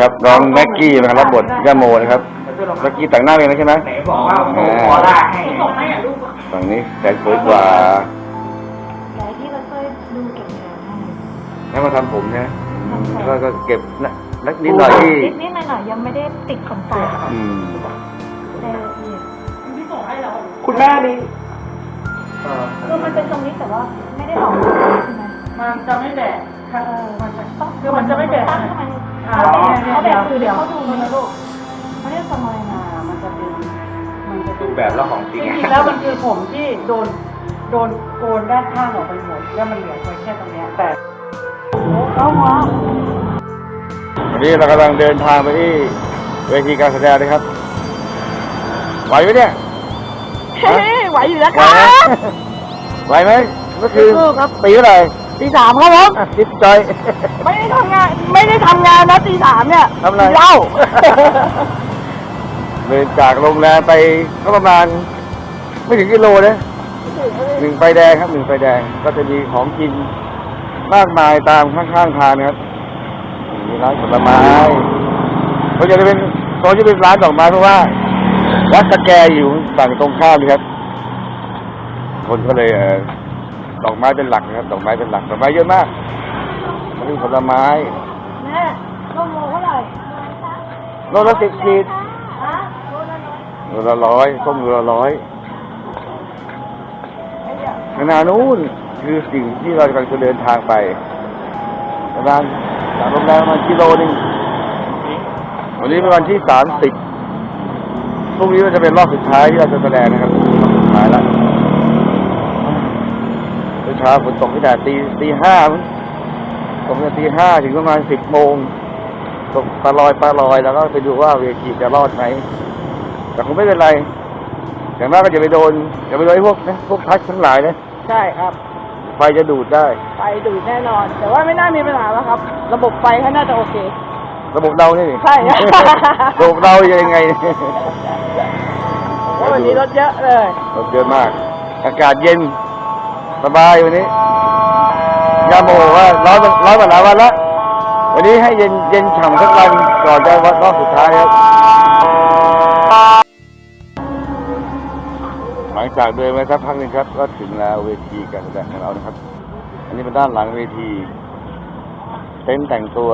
พี่น้ำตาลนี่ครับน้องแม็กกี้นะครับรับบทย่าโมนะครับแม็กกี้แต่งหน้าเองนะใช่ไหมไหนบอกว่าผมขอลากให้ส่งให้อะลูกฝั่งนี้แสนสวยกว่าแต่ที่เราช่วยดูเก็บงานให้แล้วมาทำผมนะก็ก็เก็บนะนักนิดหน่อยที่นิดนิดหน่อยหน่อยๆยังไม่ได้ติดขนตาอืมแต่ละเอียดพี่ส่งให้เราคุณแม่นี่เออคือมันเป็นตรงนี้แต่ว่าไม่ได้ออกมาใช่ไหมมันจะไม่แบกเออมันจะต้องคือมันจะไม่แบก แบเดี๋ยวบคือเดี๋เดี๋ยยววเขาดูมันนะลูกเขาเรียกสมอยนะอ่ามันจะเป็น มันจะดูแบบแล้วของจจริงริงๆแล้วมันคือผมที่โดน โดนโกนด้านข้างออกไปหมด แล้วมันเหลือแค่ตรงเนี้ย แต่เอาหัววันนี้เรากำลังเดินทางไปที่เวทีการแสดงนะครับ ไหวไหมเนี่ยเฮ้ยไหวอยู่แล้วไหวคไหมรับ ไหวไหมเมื่อคืนสู้ครับตีเท่าไหร่ ตีสามครับผมอะจิตใจไม่ได้ทำงาน ไม่ได้ทำงานนะตีสามเนี่ยทำอะไร กินเหล้า เดินจากโรงแรมไปก็ประมาณ ไม่ถึงกิโลนะหนึ่งไฟแดงครับหนึ่งไฟแดงก็จะมีของกินมากมายตามข้างๆทางนะครับมีร้านผลไม้ก็จะเป็นโซนที่เป็นร้านดอกไม้เพราะว่าวัดสแกอยู่ฝั่งตรงข้ามเลยครับ คนก็เลยเออ ดอกไม้เป็นหลักนะครับดอกไม้เป็นหลักดอกไม้เยอะมากมันเป็นผลไม้แม่ต้มโลเท่าไหร่โลละสิบขีดฮะโลละน้อยโลละร้อยส้มโลละร้อยขนาดนู้นคือสิ่งที่เรากำลังจะเดินทางไปประมาณจากโรงแรมประมาณกิโลหนึงวันนี้เป็นวันที่สามสิบพรุ่งนี้ก็จะเป็นรอบสุดท้ายที่เราจะแสดงนะครับรอบสุดท้ายแล้ว เมื่อเช้าฝนตกตั้งแต่ตีตีห้ามั้งตกตั้งแต่ตีห้าถึงประมาณสิบโมงตกปลาลอยปลาลอยแล้วก็ไปดูว่าเวทีจะรอดไหมแต่คงไม่เป็นไรอย่างมากก็จะไปโดนอย่าไปโดนไอ้พวกนะพวกทัชทั้งหลายนะใช่ครับ ไฟจะดูดได้ ไฟดูดแน่นอน แต่ว่าไม่น่ามีปัญหาแล้วครับ ระบบไฟเขาน่าจะโอเค ระบบเรานี่นี่ใช่ระบบเราจะยังไงโอ้วันนี้รถเยอะเลยรถเยอะมาก อากาศเย็น สบายวันนี้ยาโมบอกว่าร้อนมาร้อนมาหลายวันแล้ววันนี้ให้เย็นเย็นฉ่ำสักวันก่อนจะวัดรอบสุดท้ายครับหลังจากเดินมาสักพักหนึ่งครับ ก็ถึงแล้วเวทีการแสดงของเรานะครับ อันนี้เป็นด้านหลังเวที เต็นท์แต่งตัว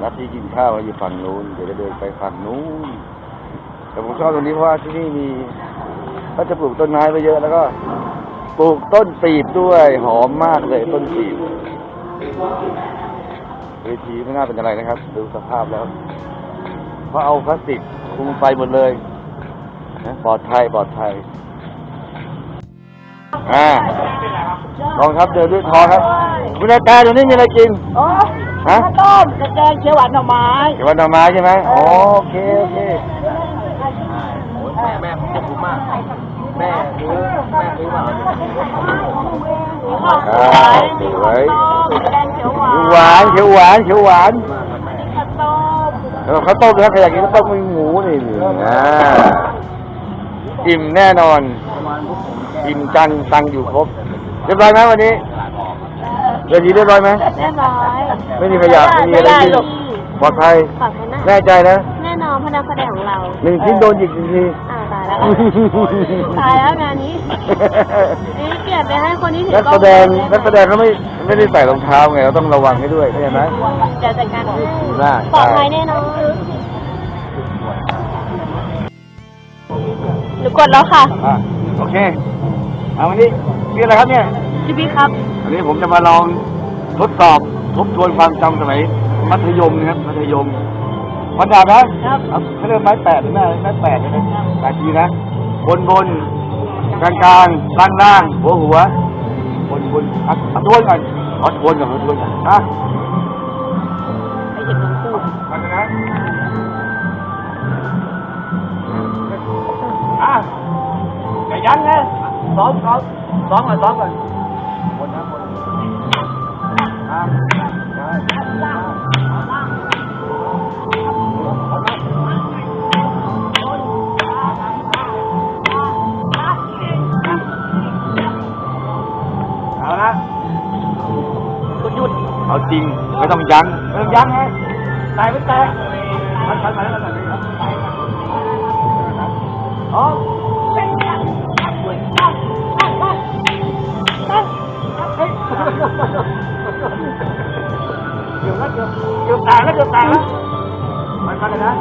นัดที่กินข้าวเราอยู่ฝั่งนู้นเดี๋ยวจะเดินไปฝั่งนู้นแต่ผมชอบตรงนี้เพราะว่าที่นี่มีก็จะปลูกต้นไม้ไปเยอะแล้วก็ ปลูกต้นปีบด้วย หอมมากเลยต้นปีบเวทีไม่น่าเป็นอะไรนะครับ ดูสภาพแล้วเพราะเอาพลาสติกคลุมไฟหมดเลยนะปลอดภัยปลอดภัยอ่ากองทัพเดินด้วยท้องครับ คุณอาจารย์ตรงนี้มีอะไรกินโอ้ฮะข้าวต้มกระแกงเขียวหวานหน่อไม้เดี๋ยววันหน่อไม้ใช่ไหมอ๋อโอเคโอเคแม่แม่ผมจะพูดมาก แม่ซื้อแม่ซื้อมาอ่าสวยแดงเขียวหวานหวานเขียวหวานเขียวหวานข้าวต้มแล้วข้าวต้มนะใครอยากกินข้าวต้มมีหมูนี่อ่าอิ่มแน่นอน อิ่มจังตังอยู่ครบ เรียบร้อยไหมวันนี้เรียบร้อยเรียบร้อยไหมแน่น้อย ไม่มีขยะไม่มีอะไรที่ปลอดภัยฝากไว้นะแน่ใจนะ แน่นอนพนักแสดงของเราหนึ่งชิ้นโดนหยิกหนึ่งทีอ่าตาย แล้วตายแล้วงานนี้นี่เกลียดไปให้คนที่ถืนักกล้แสองดงนักแสดงเขาไม่ไม่ได้ใส่รองเท้าไงเราต้องระวังให้ด้วยเข้าใจไหมเดี๋ยวจัดการให้ได้ปลอดภัยแน่นอนหนูกดแล้วค่ะอะโอเคเอาวันนี้ชื่ออะไรครับเนี่ย พี่พี่ครับ อันนี้ผมจะมาลองทดสอบทบทวนความจำสมัยมัธยมนะครับมัธยม วันดาบนะครับเอาเขาเรียกไม้แปดหรือไม้ไม้แปดนะแปดทีนะบนบนกลางกลางล่างล่างหัวหัวบนบนอะเอาทวนก่อนเอาทวนก่อนเอาทวนก่อนอะไปเห็นน้องคู่มากันนะอะอย่ายันนะซ้อมซ้อมซ้อมก่อนซ้อมก่อน เอาจริงไม่ต้องยั้งไม่ต้องยั้งไงตายไม่แตกพันพันพันพันพันอ๋อเดี๋ยวนะเดี๋ยวเดี๋ยวตายแล้วเดี๋ยวตายแล้วมันกันเลยนะ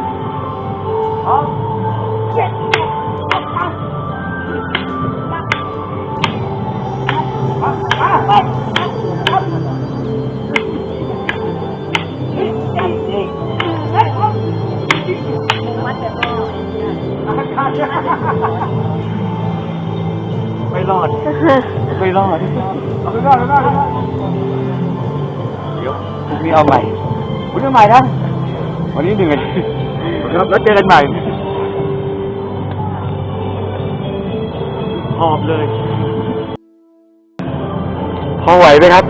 ไม่รอดไม่รอดไม่รอดไม่รอดเดี๋ยวพรุ่งนี้เอาใหม่พรุ่งนี้เอาใหม่นะวันนี้เหนื่อยครับแล้วเจอกันใหม่หอบเลย พอไหวไหมครับ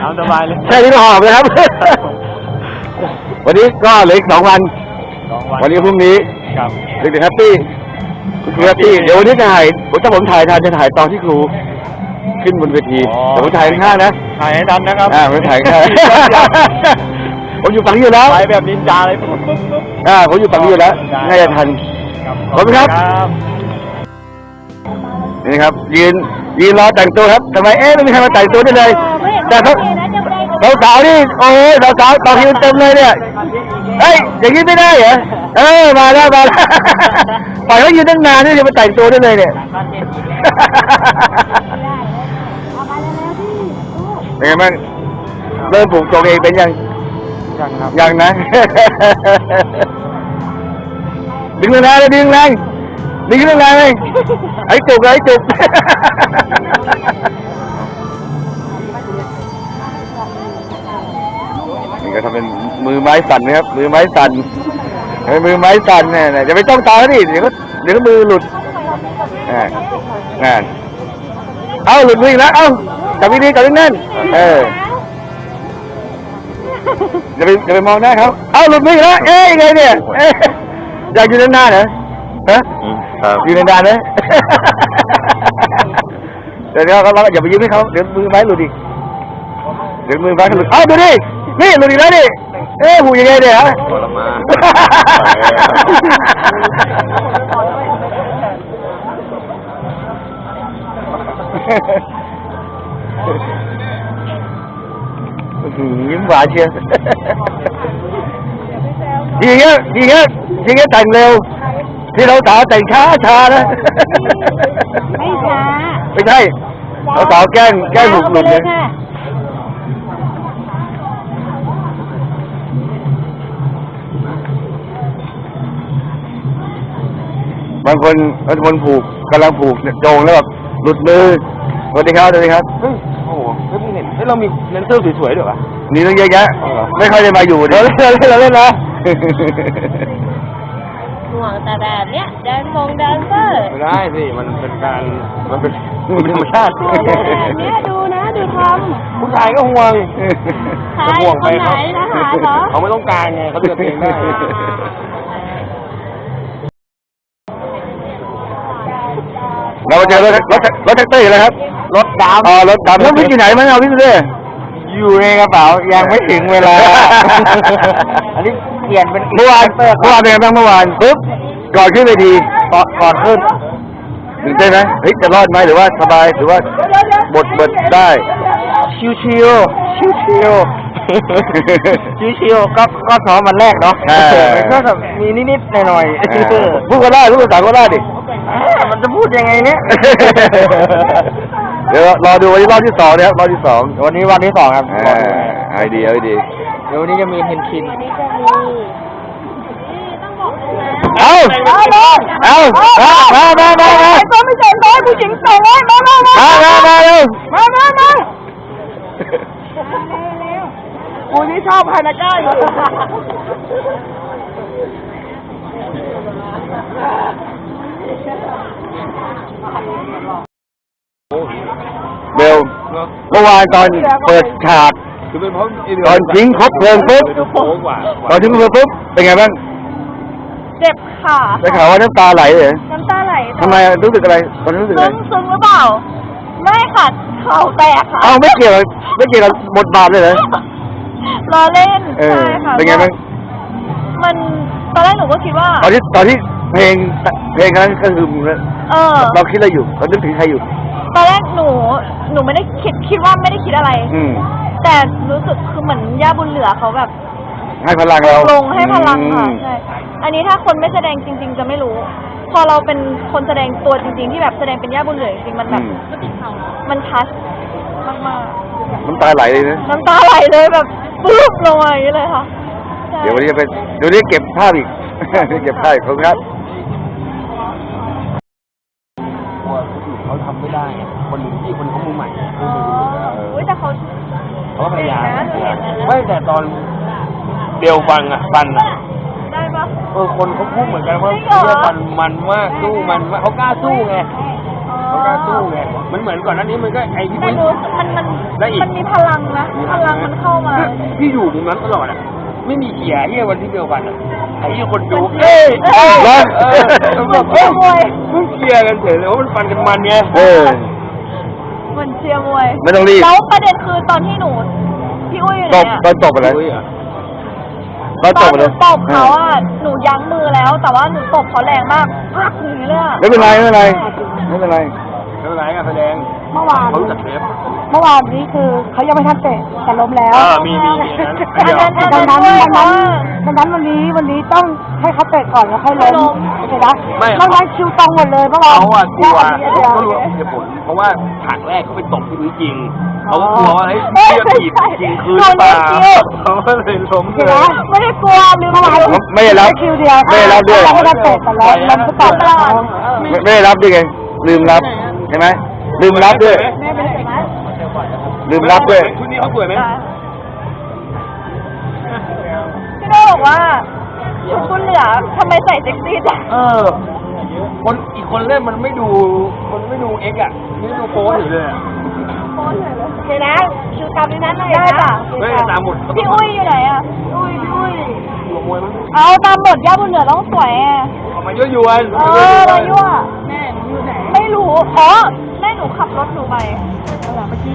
เอาสบายเลยแค่นี้ก็หอบเลยครับ วันนี้ก็เหลืออีกสองวัน สองวันวันนี้พรุ่งนี้ครับเด็กๆแฮปปี้ คุณครูแฮปปี้เดี๋ยววันนี้จะถ่ายถ้าผมถ่ายทันจะถ่ายตอนที่ครู ขึ้นบนเวทีเดี๋ยวผมถ่ายข้างๆนะถ่ายให้ทันนะครับอ่าผมถ่ายข้างๆผมอยู่ฝั่งนี้อยู่แล้วไปแบบนินจาเลยปุ๊บปุ๊บปุ๊บอ่าผมอยู่ฝั่งนี้อยู่แล้วน่าจะทัน ขอบคุณครับครับ นี่ครับ ยืนยืนรอแต่งตัวครับทำไมเอ๊ะไม่มีใครมาแต่งตัวได้เลย แต่เขาเราสาวๆนี่โอ้ยเราสาวๆต่อคิวเต็มเลยเนี่ย เฮ้ยอย่างนี้ไม่ได้เหรอเออมาแล้วมาแล้วปล่อยเขายืนตั้งนานนี่จะมาแต่งตัวได้เลยเนี่ยเป็นไงบ้างเริ่มปลูกตัวเองเป็นยังยังครับยังนะดึงแรงเลยดึงแรงดึงแรงเลยไอ้จุกเลยไอ้จุก นี่ก็ทำเป็นมือไม้สั่นนะครับ มือไม้สั่นเฮ้ยมือไม้สั่นเนี่ยเนี่ยอย่าไปจ้องตาเขาดิเดี๋ยวก็เดี๋ยวก็มือหลุดอ่าอ่าเอาหลุดมืออีกแล้วเอ้าจับดีๆจับแน่นๆเอออย่าไปอย่าไปมองหน้าเขาเอ้าหลุดมืออีกแล้วเอ๊ยยังไงเนี่ยเอ๊ะอยากอยู่นานๆเหรอฮะครับอยู่นานๆนะเดี๋ยวเราเราอย่าไปยืมให้เขาเดี๋ยวมือไม้หลุดอีกเดี๋ยวมือไม้เขาหลุดเอ้าดูดิ นี่หลุดอีกแล้วนี่เอ๊ะหูยังไงเนี่ยฮะ ทรมานอื้อหือยิ้มหวานเชียวดีเงี้ยดีเงี้ยดีเงี้ยแต่งเร็ว ที่เราสาวแต่งช้าช้านะ ไม่ช้าไม่ใช่เราสาวแกล้งแกล้งหลุดหลุดเลยค่ะ บางคนบางคนผูกกำลังผูกเนี่ยโจงแล้วแบบหลุดมือสวัสดีครับสวัสดีครับ เฮ้ยโอ้โหเฮ้ยมึงเห็นเฮ้ยเรามีเลนเซอร์สวยๆด้วยวะ นี่ต้องเยอะแยะเอาเหรอ ไม่ค่อยได้มาอยู่เราเล่นเราเล่นเราเล่นนะ ห่วงแต่แบบเนี้ยแดนฟงแดนเซอร์ไม่ได้สิ มันเป็นการ มันเป็นมันเป็นธรรมชาติ ห่วงแต่แบบเนี้ยดูนะดูทผู้ชายก็ห่วงำใครจะห่วงคไปนไหนครับทหารเหรอเขาไม่ต้องการไงเขาเลือกเองได้ เรามาเจอรถรถรถแท็กซี่แล้วครับรถดำอ๋อรถดำแล้ววิ่งอยู่ไหนมั้งเอาวิ่งไปเลยอยู่ในกระเป๋ายังไม่ถึงเวลา อันนี้เปลี่ยนเป็นเมื่อวานเมื่อวานเป็นไงบ้างเมื่อวานปุ๊บก่อนขึ้นไปดีก่อนก่อนขึ้นตื่นเต้นไหมเฮ้ยจะรอดไหมหรือว่าสบายหรือว่าบดเบิดได้ชิวชิวชิวชิว ชิวชิวๆก็ก็ซ้อมวันแรกเนาะอ่ามันก็แบบมีนิดๆหน่อยอ่าๆพูดก็ได้พูดภาษาก็ได้ดิอ่ามันจะพูดยังไงเนี่ย เดี๋ยวรอดูวันนี้รอบที่สองนะครับรอบที่สองวันนี้วันที่สองครับอ่าไอเดียไอเดียเดี๋ยววันนี้จะมีเฮนคิน วันนี้จะมีนี่ต้องบอกเลยนะ เอาเอามามามามามา ตัวไม่เจ็บตัวผู้หญิงส่งเลยมามามา มามามาเร็ว มามามา กูนี่ชอบพานาก้าอยู่เร็วเมื่อวานตอนเปิดฉากคือเป็นเพราะตอนทิ้งครบเพลิงปุ๊บโค้งกว่าตอนทิ้งครบเพลิงปุ๊บเป็นไงบ้างเจ็บขาได้ข่าวว่าน้ำตาไหลเลยน้ำตาไหลทำไมรู้สึกอะไรตอนนั้นรู้สึกอะซึ้ไรงซึ้งหรือเปล่า ไม่ค่ะเข่าแตกค่ะ เอ้าไม่เกี่ยวไม่เกี่ยวกับบทบาทเลยเหรอ รอเล่นเออใช่ค่ะเป็นไงบ้างมันตอนแรกหนูก็คิดว่า ตอนที่ตอนที่เพลงเพลงนั้นก็คือเออ เราคิดอะไรอยู่เรานึกถึงใครอยู่ ตอนแรกหนู หนูไม่ได้คิดคิดว่าไม่ได้คิดอะไร อืมแต่รู้สึกคือเหมือนย่าบุญเหลือเขาแบบให้พลังเราลงให้พลังค่ะอืมใช่อันนี้ถ้าคนไม่แสดงจริง ๆ จะไม่รู้ พอเราเป็นคนแสดงตัวจริง ๆ ที่แบบแสดงเป็นย่าบุญเหลือจริงๆมันแบบอืมมันทัชมาก น้ำตาไหลเลยนะๆน้ำตาไหลเลยแบบปุ๊บลงมาอย่างนี้เลยค่ะใช่เดี๋ยววันนี้จะไปเดี๋ยวนี้เก็บภาพอีก เก็บภาพอีกขอบคุณครับว่าคนอื่นเขาทำไม่ได้ คนอื่นที่คนเขามือใหม่อ๋ออุ้ยแต่เขาเขาก็พยายามเก่งนะหนูเห็นนะไม่แต่ตอนเดียวฟังอะฟันอะได้ปะ เออคนเขาพูดเหมือนกันว่าจริงเหรอเรื่องมันมันมากสู้มันมากเขากล้าสู้ไงเขา กล้าสู้ไงมันเหมือนก่อนหน้านี้มันก็ไอ้ที่แต่พี่หนูมันมันได้อีก มันมีพลังนะพลังมันเข้ามา พี่อยู่ตรงนั้นตลอดอะ ไม่มีเขียเฮียวันที่เดียวกันอะไอ้เฮียคนดู เอ้ยเอ้ยเหรอเออเหมือนเชียร์มวยเพิ่งเคลียร์กันเฉยเลยว่ามันฟันกันมันไง เออ เหมือนเชียร์มวยไม่ต้องรีบ แล้วประเด็นคือตอนที่หนูพี่อุ้ยอยู่ตไหนบตออะนตบอะไรอุ้ยอะตอนตตอบนอะหไรนูตบเขาอะหนูยั้งมือแล้ว แต่ว่าหนูตบเขาแรงมากพักอย่างนี้เลยอะไม่เป็นไรไม่เป็นไรไม่เป็นไร ไม่เป็นไรการแสดงเมื่อวาน เขารู้จักเทปเมื่อวานนี้คือเขายังไม่ทันเตะแต่ล้มแล้วเออมีมีมีอันนั้นอันเดียวอันดันั้งนนั้นด้วยดังเพราะนั้นว่าดังนั้นวันนี้วันนี้ต้องให้เขาเตะก่อนแล้วค่อยล้ค่อยล้มมโอเคนะไม่ นอกนั้นคิวตรงหมดเลยเมื่อวานเขาอะกลัวแค่อันนี้อันเดียวเขารู้เหตุผลเพราะว่าฉากแรกเขาไปตบที่พื้นจริงเขาก็กลัวว่าเฮ้ยเรียกผิดจริงคืนเปล่าเขาก็เลยล้มโอเคเลนะยไม่ได้กลัวลืมเมื่อวานคิวไม่ได้รับคิวเดียวไม่ได้รับด้วยเราไม่ได้เตะแต่ล้มล้มซะก่อนตลอดไม่ไม่ได้รับด้วยไงลืมรับ ใช่ไหมลืมรับด้วย แม่ไปไหนมาลืมรับด้วยชุดนี้เขาสวยไหมพี่โน่บอกว่าชุดบุญเหลือทำไมใส่เซ็กซี่จังเออ คนอีกคนเล่นมันไม่ดู มันไม่ดูเอ็กซ์อะไม่ดูโป๊อยู่เลยอะโอเคนะคิวตามนี้นั้นเลยได้ป่ะไม่ตามหมดพี่อุ้ยอยู่ไหนอะอุ้ยพี่อุ้ยหัวมวยมั้งเอาตามบทย่าบุญเหลือต้องสวยอะออกมายั่วยวนเออมายั่ว อ๋อแม่หนูขับรถหนูไปเอาล่ะเกี้